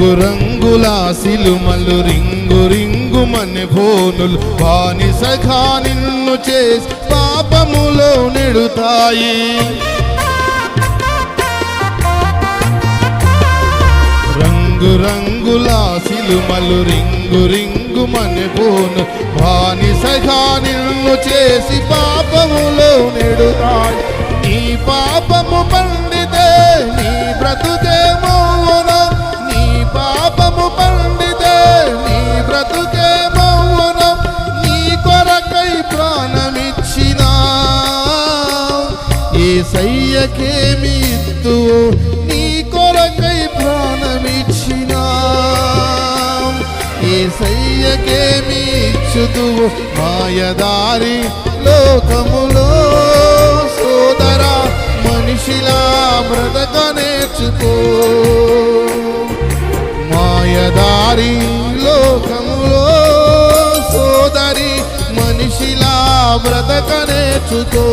రంగు సిలుమలు ring ring మని ఫోనులు. వాని సఖా నిన్ను చేసి పాపములో నెడుతాయి. రంగురంగుల సిలుమలు రింగు రింగు మని ఫోను వాని సఖా నిన్ను చేసి పాపములో నెడుతాయి. నీ పాపము పండితే ఏ సయ్యకేమి నీ కొరకై ప్రాణమిచ్చిన. ఏ సయ్యకేమి మాయదారి లోకములో సోదరా మనిషిలా బ్రతక నేర్చుకో. మాయదారి లోకములో సోదరి మనిషిలా బ్రతక నేర్చుకో.